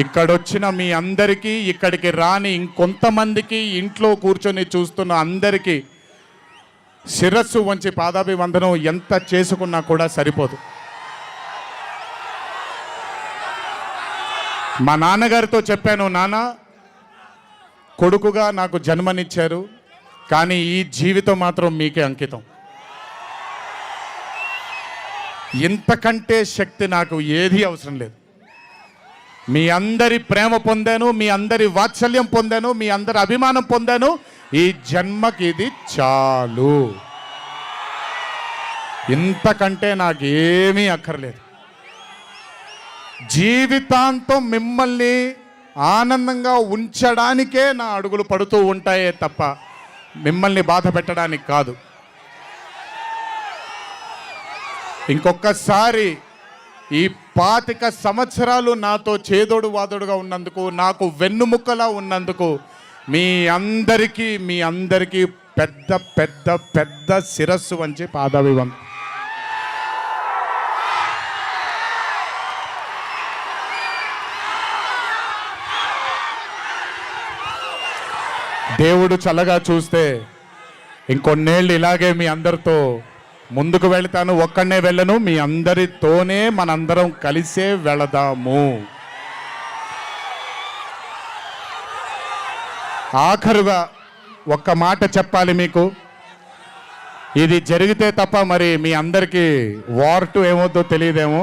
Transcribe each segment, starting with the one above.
ఇక్కడొచ్చిన మీ అందరికీ ఇక్కడికి రాని ఇంకొంతమందికి ఇంట్లో కూర్చొని చూస్తున్న అందరికీ శిరస్సు వంచి పాదాభివందనం ఎంత చేసుకున్నా కూడా సరిపోదు. మా నాన్నగారితో చెప్పాను నాన్న కొడుకుగా నాకు జన్మనిచ్చారు కానీ ఈ జీవితం మాత్రం మీకే అంకితం. ఇంతకంటే శక్తి నాకు ఏది అవసరం లేదు. మీ అందరి ప్రేమ పొందాను మీ అందరి వాత్సల్యం పొందాను మీ అందరి అభిమానం పొందాను. ఈ జన్మకి ఇది చాలు. ఇంతకంటే నాకేమీ అక్కర్లేదు. జీవితాంతం మిమ్మల్ని ఆనందంగా ఉంచడానికే నా అడుగులు పడుతూ ఉంటాయే తప్ప మిమ్మల్ని బాధ పెట్టడానికి కాదు. ఇంకొకసారి ఈ పాతిక సంవత్సరాలు నాతో చేదోడు వాదోడుగా ఉన్నందుకు నాకు వెన్నుముక్కలా ఉన్నందుకు మీ అందరికీ మీ అందరికీ పెద్ద పెద్ద పెద్ద శిరస్సు వంచి పాదాభివం. దేవుడు చల్లగా చూస్తే ఇంకొన్నేళ్ళు ఇలాగే మీ అందరితో ముందుకు వెళ్తాను ఒక్కడనే వెళ్ళను మీ అందరితోనే మనందరం కలిసే వెళదాము. ఆఖరుగా ఒక్క మాట చెప్పాలి మీకు. ఇది జరిగితే తప్ప మరి మీ అందరికీ వార్ టు ఏమవుతుందో తెలియదేమో.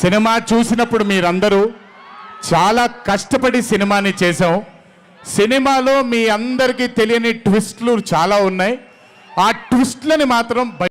సినిమా చూసినప్పుడు మీరందరూ చాలా కష్టపడి సినిమాని చేసాం సినిమాలో మీ అందరికీ తెలియని ట్విస్ట్లు చాలా ఉన్నాయి. ఆ ట్విస్ట్లని మాత్రం